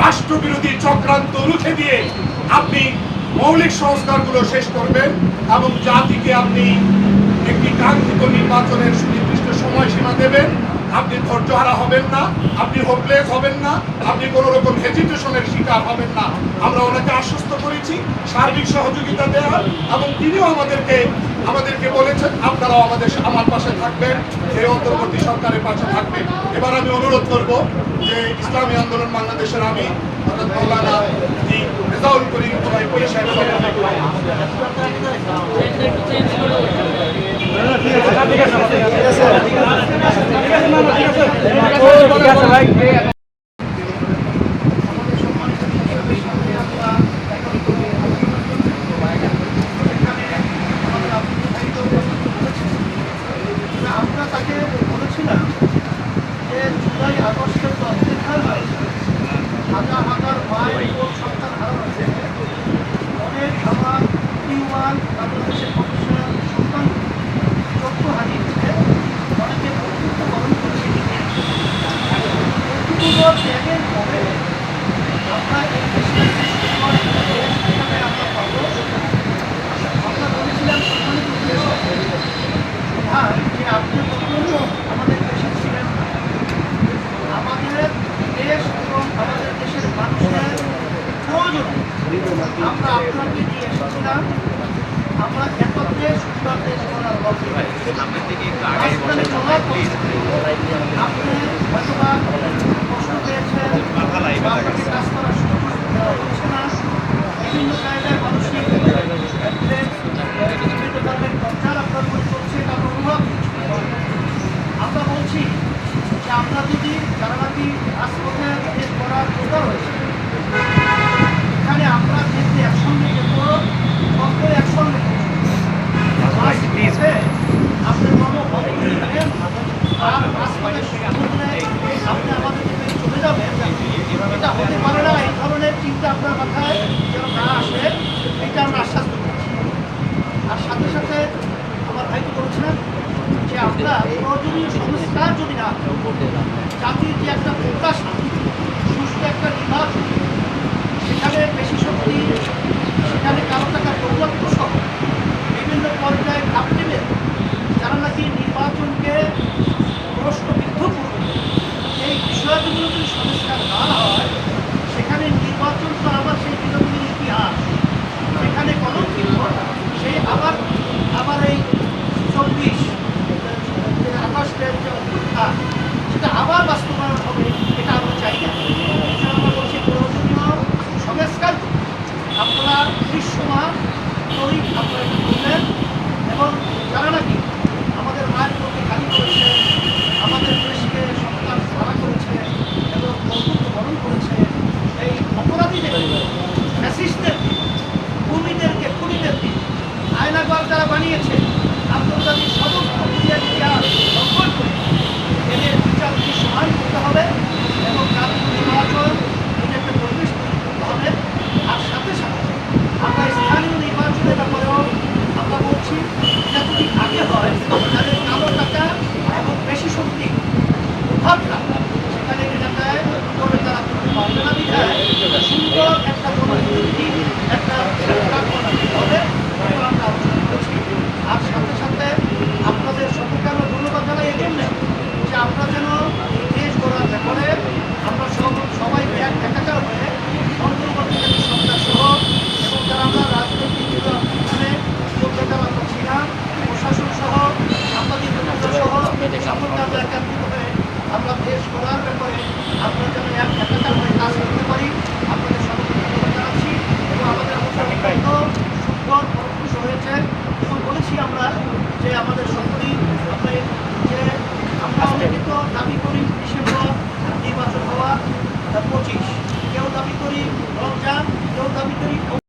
রাষ্ট্রবিরোধী চক্রান্ত রুখে দিয়ে আপনি মৌলিক সংস্কারগুলো শেষ করবেন এবং জাতিকে আপনি একটি কাঙ্ক্ষিত নির্বাচনের সুনির্দিষ্ট সময়সীমা দেবেন। আপনি ধৈর্যহারা হবেন না, আপনি হোপলেস হবেন না, আপনি কোনো রকম হেজিটেশনের শিকার হবেন না। আমরা ওনাকে আশ্বস্ত করেছি, সার্বিক সহযোগিতা দেওয়া এবং তিনিও আমাদেরকে আমাদেরকে বলেছেন আপনারাও আমাদের আমার পাশে থাকবেন এই অন্তর্বর্তী সরকারের পাশে থাকবেন এবার আমি অনুরোধ করব যে ইসলামী আন্দোলন বাংলাদেশের আমি অর্থাৎ মৌলানা রেজাউল করিম অভিমান বাংলাদেশের প্রফেশনাল সন্তান চক্ষু হারিয়েছে অনেকে বরণ করেছে এতগুলো ত্যাগের পরে আমরা এই দেশের আমরা বলেছিলাম, প্রধান যে আপনি প্রচণ্ড আমাদের দেশে ছিলেন আমাদের দেশ আমাদের দেশের মানুষের আমরা আপনাকে নিয়ে এসেছিলাম। আপনার থেকে একটু আগে বসে প্লিজ জাতির যে একটা আমি করি।